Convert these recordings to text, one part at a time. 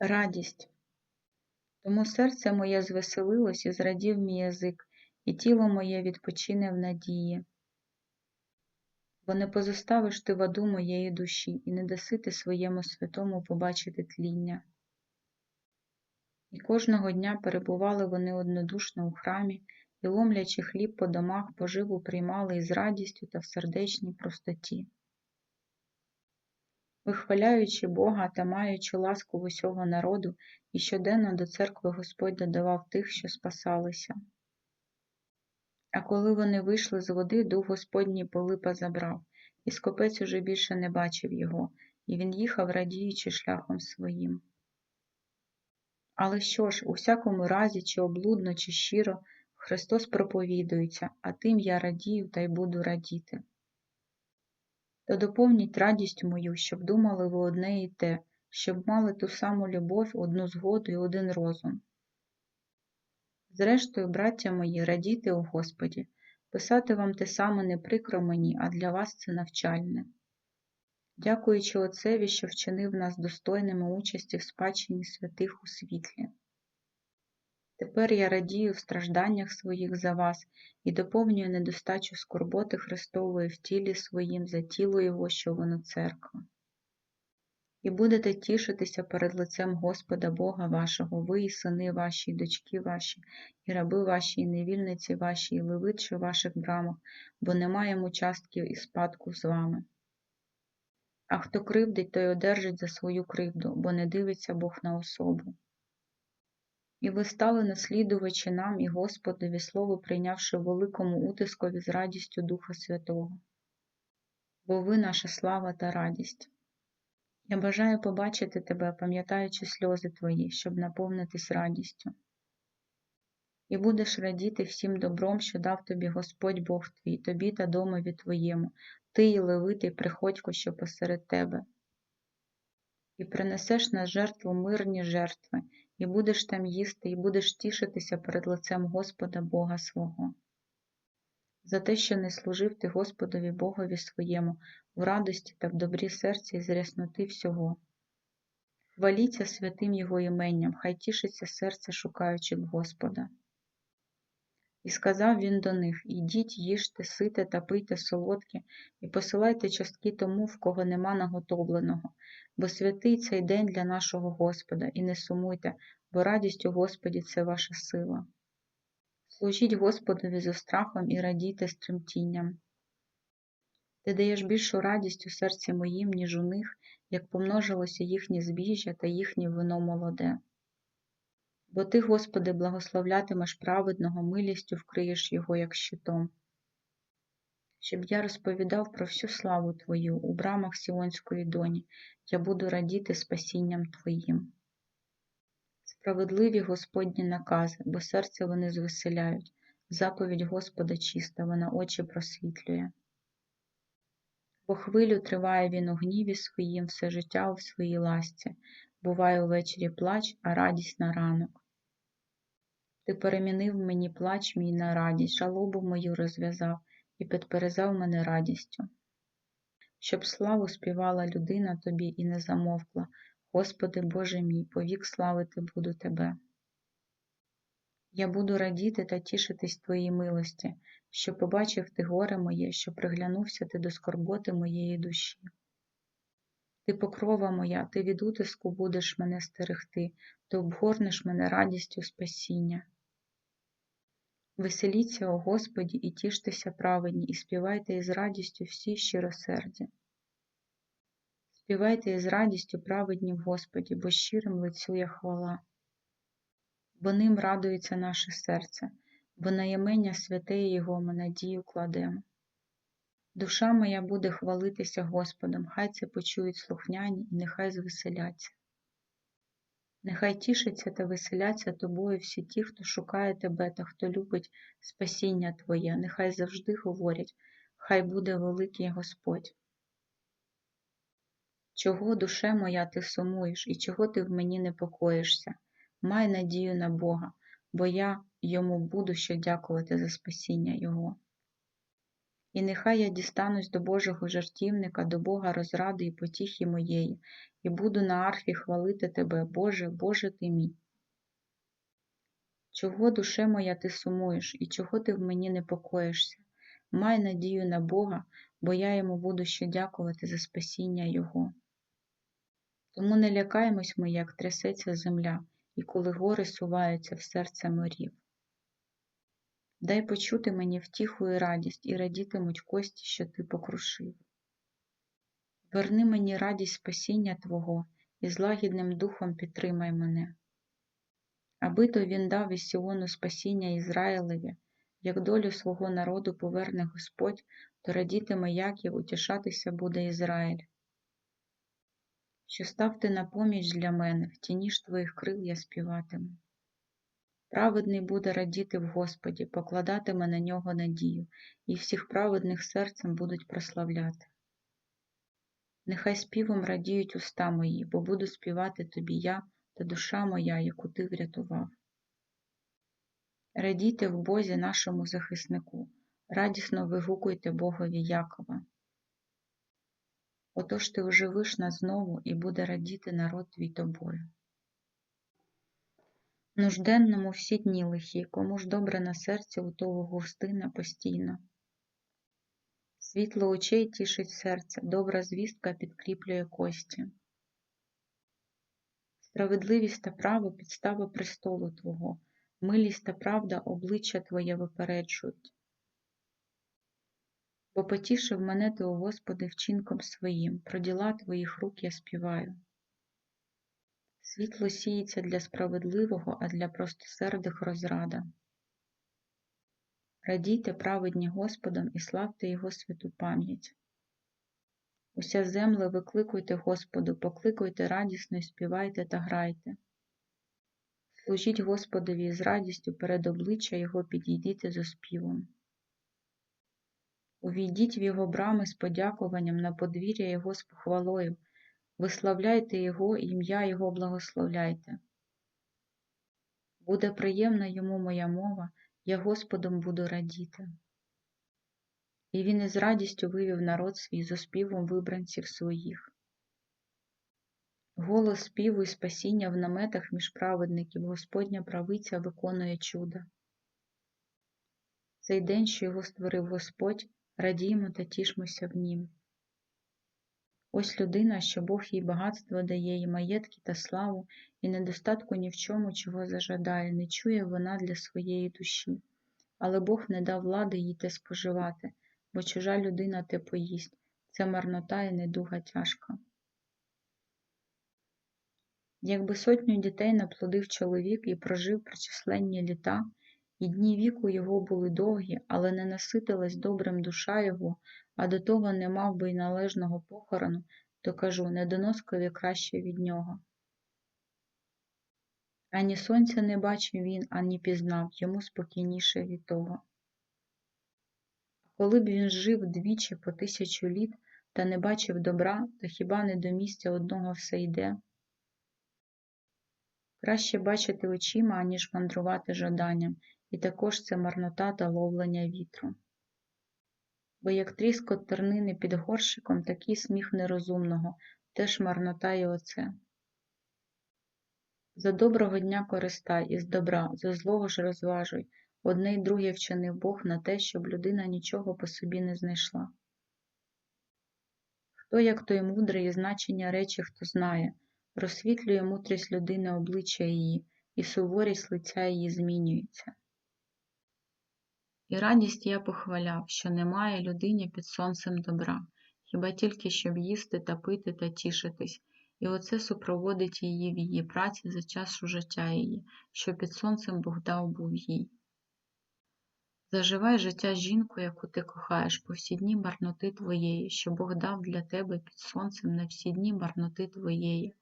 радість. Тому серце моє звеселилось і зрадів мій язик, і тіло моє відпочине в надії. Бо не позоставиш ти ваду моєї душі, і не даси ти своєму святому побачити тління. І кожного дня перебували вони однодушно у храмі, і, ломлячи хліб по домах, поживу приймали із радістю та в сердечній простоті. Вихваляючи Бога та маючи ласку в усього народу, і щоденно до церкви Господь додавав тих, що спасалися. А коли вони вийшли з води, дух Господній Пилипа забрав, і скопець уже більше не бачив його, і він їхав, радіючи шляхом своїм. Але що ж, у всякому разі, чи облудно, чи щиро, Христос проповідується, а тим я радію та й буду радіти. То доповніть радість мою, щоб думали ви одне і те, щоб мали ту саму любов, одну згоду і один розум. Зрештою, браття мої, радійте у Господі, писати вам те саме не прикро мені, а для вас це навчальне. Дякуючи Отцеві, що вчинив нас достойними участі в спадщині святих у світлі. Тепер я радію в стражданнях своїх за вас і доповнюю недостачу скорботи Христової в тілі своїм за тіло Його, що воно церква. І будете тішитися перед лицем Господа Бога вашого, ви і сини ваші, і дочки ваші, і раби ваші, і невільниці ваші, і левит, що в ваших брамах, бо не маємо частків і спадку з вами. А хто кривдить, той одержить за свою кривду, бо не дивиться Бог на особу. І ви стали наслідувачі нам і Господові слово, прийнявши великому утискові з радістю Духа Святого. Бо ви наша слава та радість. Я бажаю побачити тебе, пам'ятаючи сльози твої, щоб наповнитись радістю. І будеш радіти всім добром, що дав тобі Господь Бог твій, тобі та домові твоєму, ти і левитий приходько, що посеред тебе. І принесеш на жертву мирні жертви, і будеш там їсти, і будеш тішитися перед лицем Господа Бога свого. За те, що не служив ти Господові Богові своєму в радості та в добрі серці і зрясноти всього. Хваліться святим Його іменням, хай тішиться серце шукаючи Господа. І сказав він до них Ідіть, їжте, сите та пийте солодке, і посилайте частки тому, в кого нема наготовленого, бо святий цей день для нашого Господа, і не сумуйте, бо радість у Господі це ваша сила. Служіть Господові зі страхом і радійте з тремтінням. Ти даєш більшу радість у серці моїм, ніж у них, як помножилося їхнє збіжжя та їхнє вино молоде. Бо ти, Господи, благословлятимеш праведного, милістю вкриєш його, як щитом. Щоб я розповідав про всю славу Твою у брамах Сіонської доні, я буду радіти спасінням Твоїм. Справедливі Господні накази, бо серце вони звеселяють, заповідь Господа чиста, вона очі просвітлює. Бо хвилю триває він у гніві своїм все життя у своїй ласці, буває увечері плач, а радість на ранок. Ти перемінив мені плач мій на радість, жалобу мою розв'язав і підперезав мене радістю. Щоб славу співала людина тобі і не замовкла, Господи Боже мій, повік славити буду Тебе. Я буду радіти та тішитись Твоїй милості, що побачив ти горе моє, що приглянувся ти до скорботи моєї душі. Ти покрова моя, ти від утиску будеш мене стерегти, ти обгорнеш мене радістю спасіння. Веселіться, о Господі, і тіштеся праведні, і співайте із радістю всі щиросерді. Співайте із радістю праведні в Господі, бо щирим лицює хвала. Бо ним радується наше серце, бо на імення святе Його ми надію кладемо. Душа моя буде хвалитися Господом, хай це почують слухняні і нехай звеселяться. Нехай тішаться та веселяться тобою всі ті, хто шукає тебе та хто любить спасіння Твоє, нехай завжди говорять, хай буде великий Господь. Чого, душе моя, ти сумуєш, і чого ти в мені непокоїшся? Май надію на Бога, бо я йому буду що дякувати за спасіння Його. І нехай я дістанусь до Божого жартівника, до Бога розради і потіхи моєї, і буду на арфі хвалити тебе, Боже, Боже ти мій. Чого, душе моя, ти сумуєш, і чого ти в мені непокоїшся? Май надію на Бога, бо я йому буду ще дякувати за спасіння Його. Тому не лякаємось ми, як трясеться земля, і коли гори суваються в серце морів. Дай почути мені втіху і радість, і радітимуть кості, що ти покрушив. Верни мені радість спасіння Твого, і з лагідним духом підтримай мене. Аби то він дав із Сіону спасіння Ізраїлеві, як долю свого народу поверне Господь, то радітиме Яків, утішатися буде Ізраїль. Що став ти на поміч для мене, в тіні ж твоїх крил я співатиму. Праведний буде радіти в Господі, покладатиме на нього надію, і всіх праведних серцем будуть прославляти. Нехай співом радіють уста мої, бо буду співати тобі я та душа моя, яку ти врятував. Радійте в Бозі нашому захиснику, радісно вигукуйте Богові Якова. Отож ти оживиш нас знову і буде радіти народ твій тобою. Нужденному всі дні лихі, кому ж добре на серці у того густина постійно. Світло очей тішить серце, добра звістка підкріплює кості. Справедливість та право підстава престолу Твого, милість та правда обличчя Твоє випереджують. Бо потішив мене ти, о Господи, вчинком своїм, про діла Твоїх рук я співаю. Світло сіється для справедливого, а для простосердих розрада. Радійте праведні Господом і славте Його святу пам'ять. Уся земле викликуйте Господу, покликуйте радісно і співайте та грайте. Служіть Господові з радістю перед обличчя Його підійдіте з оспівом. Увійдіть в Його брами з подякуванням на подвір'я Його з похвалою, виславляйте Його ім'я Його благословляйте. Буде приємна йому моя мова, я Господом буду радіти. І він із радістю вивів народ свій з оспівом вибранців своїх. Голос співу і спасіння в наметах між праведників Господня правиця виконує чуда. Цей день, що його створив Господь, радіймо та тішмося в нім. Ось людина, що Бог їй багатство дає, і маєтки та славу, і недостатку ні в чому, чого зажадає, не чує вона для своєї душі, але Бог не дав влади їй те споживати, бо чужа людина те поїсть, це марнота і недуга тяжка. Якби сотню дітей наплодив чоловік і прожив причисленні літа, і дні віку його були довгі, але не наситилась добрим душа його, а до того не мав би й належного похорону, то кажу, недоноскові краще від нього. Ані сонця не бачив він, ані пізнав, йому спокійніше від того. Коли б він жив двічі по тисячу літ та не бачив добра, то хіба не до місця одного все йде? Краще бачити очима, аніж мандрувати жаданням, і також це марнота та ловлення вітру. Бо як тріскот тернини під горщиком, такий сміх нерозумного, теж марнота й оце. За доброго дня користай із добра, за злого ж розважуй, одне й друге вчинив Бог на те, щоб людина нічого по собі не знайшла. Хто, як той мудрий, і значення речі, хто знає, розсвітлює мудрість людини обличчя її, і суворість лиця її змінюється. І радість я похваляв, що немає людині під сонцем добра, хіба тільки щоб їсти та пити та тішитись, і оце супроводить її в її праці за часу життя її, що під сонцем Бог дав був їй. Заживай життя жінку, яку ти кохаєш, по всі дні марноти твоєї, що Бог дав для тебе під сонцем на всі дні марноти твоєї,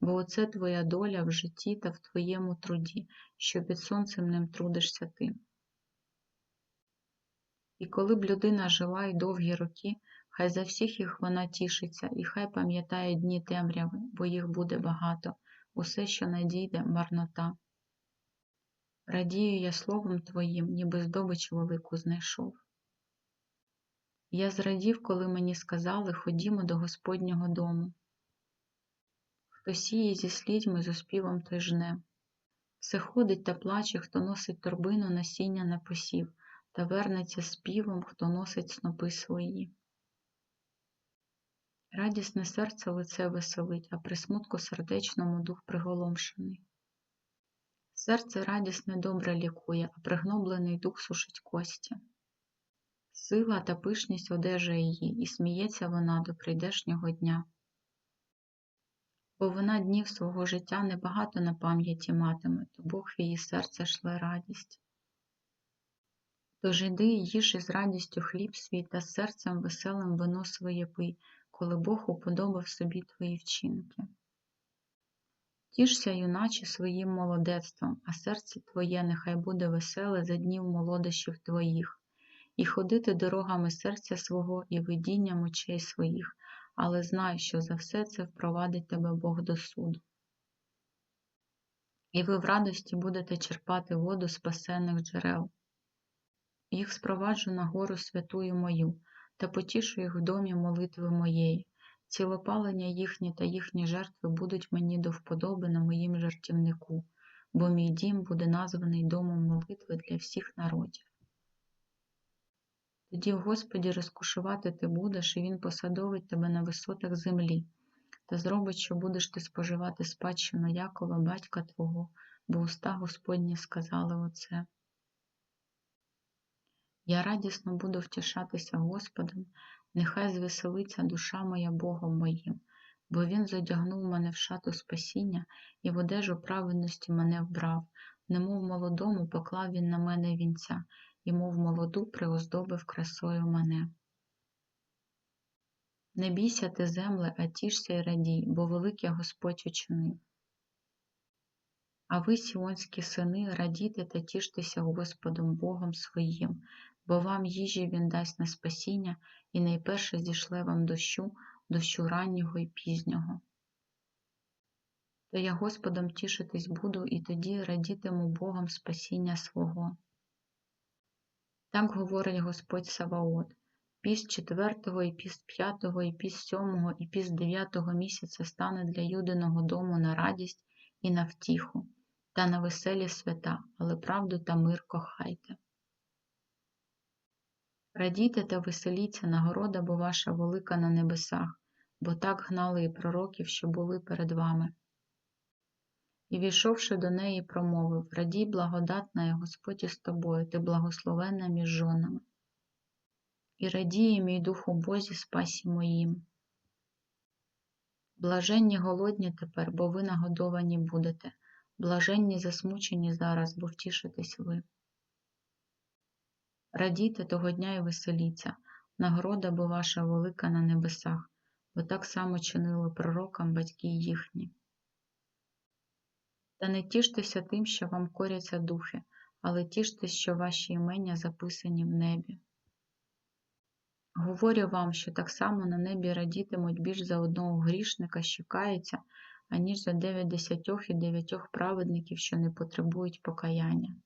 бо оце твоя доля в житті та в твоєму труді, що під сонцем ним трудишся ти. І коли б людина жила й довгі роки, хай за всіх їх вона тішиться, і хай пам'ятає дні темряви, бо їх буде багато, усе, що надійде, марнота. Радію я словом Твоїм, ніби здобич велику знайшов. Я зрадів, коли мені сказали Ходімо до Господнього дому. Хто сіє зі слідьми, з оспівом той жне. Все ходить та плаче, хто носить торбину насіння на посів, та вернеться співом, хто носить снопи свої. Радісне серце лице веселить, а при смутку сердечному дух приголомшений. Серце радісне добре лікує, а пригноблений дух сушить кості. Сила та пишність одежа її, і сміється вона до прийдешнього дня. Бо вона днів свого життя небагато на пам'яті матиме, то Бог в її серце шле радість. Тож іди і їж із радістю хліб свій та серцем веселим вино своє пий, коли Бог уподобав собі твої вчинки. Тішся, юначе, своїм молодецтвом, а серце твоє нехай буде веселе за днів молодощів твоїх, і ходити дорогами серця свого і видінням очей своїх, але знай, що за все це впровадить тебе Бог до суду. І ви в радості будете черпати воду спасенних джерел. Їх спроваджу на гору святую мою, та потішу їх в домі молитви моєї. Цілопалення їхні та їхні жертви будуть мені до вподоби на моїм жертівнику, бо мій дім буде названий домом молитви для всіх народів. Тоді Господі розкушувати ти будеш, і Він посадовить тебе на висотах землі, та зробить, що будеш ти споживати спадщину Якова, батька Твого, бо уста Господні сказали оце. Я радісно буду втішатися Господом, нехай звеселиться душа моя Богом моїм, бо Він задягнув мене в шату спасіння і в одежу праведності мене вбрав, немов молодому поклав він на мене вінця, і мов молоду приоздобив красою мене. Не бійся ти, земле, а тішся й радій, бо велике Господь учинив. А ви, сіонські сини, радійте та тіштеся Господом Богом своїм, бо вам їжі Він дасть на спасіння і найперше зішле вам дощу, дощу раннього і пізнього. То я Господом тішитись буду, і тоді радітиму Богом спасіння свого. Так говорить Господь Саваот. Піст четвертого, і піст п'ятого, і піст сьомого, і піст дев'ятого місяця стане для юдиного дому на радість і на втіху, та на веселі свята, але правду та мир кохайте. Радійте та веселіться, нагорода, бо ваша велика на небесах, бо так гнали і пророків, що були перед вами. І війшовши до неї, промовив Радій, благодатна, і Господь із тобою, ти благословенна між жонами. І радіє мій дух у Бозі спасі моїм. Блаженні голодні тепер, бо ви нагодовані будете, блаженні засмучені зараз, бо втішитесь ви. Радійте того дня і веселіться, нагорода бо ваша велика на небесах, бо так само чинили пророкам батьки їхні. Та не тіштеся тим, що вам коряться духи, але тіштесь, що ваші імення записані в небі. Говорю вам, що так само на небі радітимуть більш за одного грішника, що кається, аніж за дев'ять десятьох і дев'ятьох праведників, що не потребують покаяння.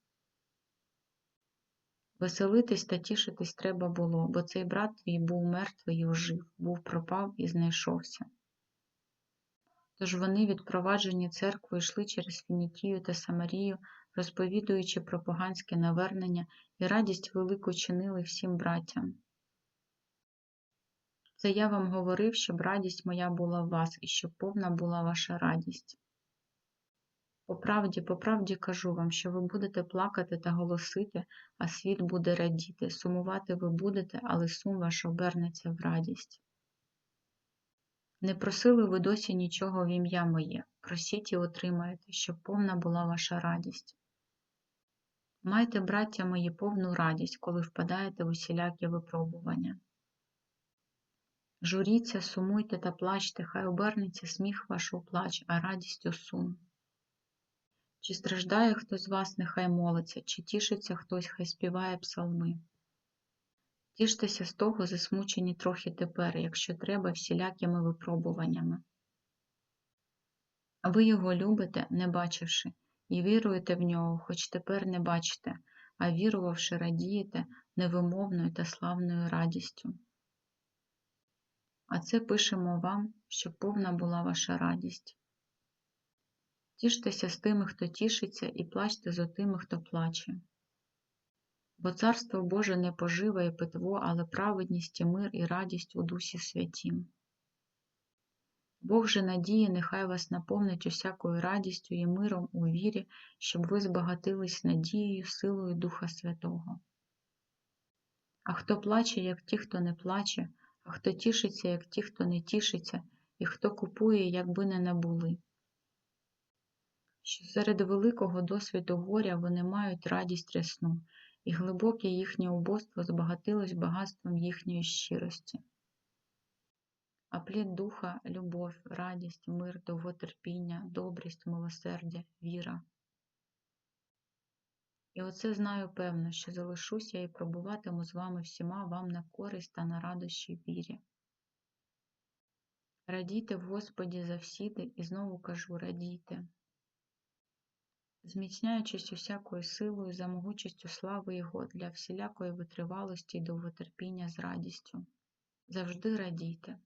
Веселитись та тішитись треба було, бо цей брат твій був мертвий і ожив, був пропав і знайшовся. Тож вони, відпроваджені церквою, йшли через Фінікію та Самарію, розповідуючи про поганське навернення і радість велику чинили всім братям. Це я вам говорив, щоб радість моя була в вас і щоб повна була ваша радість. По правді, по правді кажу вам, що ви будете плакати та голосити, а світ буде радіти, сумувати ви будете, але сум ваш обернеться в радість. Не просили ви досі нічого в ім'я моє, просіть і отримаєте, щоб повна була ваша радість. Майте, браття мої, повну радість, коли впадаєте в усілякі випробування. Журіться, сумуйте та плачте, хай обернеться сміх ваш у плач, а радість у сум. Чи страждає хтось з вас, нехай молиться, чи тішиться хтось, хай співає псалми. Тіштеся з того, засмучені трохи тепер, якщо треба, всілякими випробуваннями. Ви його любите, не бачивши, і віруєте в нього, хоч тепер не бачите, а вірувавши, радієте невимовною та славною радістю. А це пишемо вам, щоб повна була ваша радість. Тіштеся з тими, хто тішиться, і плачте з отими, хто плаче. Бо царство Боже не пожива і питво, але праведність і мир і радість у Дусі Святім. Бог же надії нехай вас наповнить усякою радістю і миром у вірі, щоб ви збагатились надією, силою Духа Святого. А хто плаче, як ті, хто не плаче, а хто тішиться, як ті, хто не тішиться, і хто купує, якби не набули. Що серед великого досвіду горя вони мають радість рясну, і глибоке їхнє убоство збагатилось багатством їхньої щирості. А плід духа любов, радість, мир, довготерпіння, добрість, милосердя, віра. І оце знаю певно, що залишуся і пробуватиму з вами всіма вам на користь та на радощі вірі. Радійте в Господі завсіди, і знову кажу радійте. Зміцняючись усякою силою за могучістю слави Його для всілякої витривалості і довготерпіння з радістю. Завжди радійте.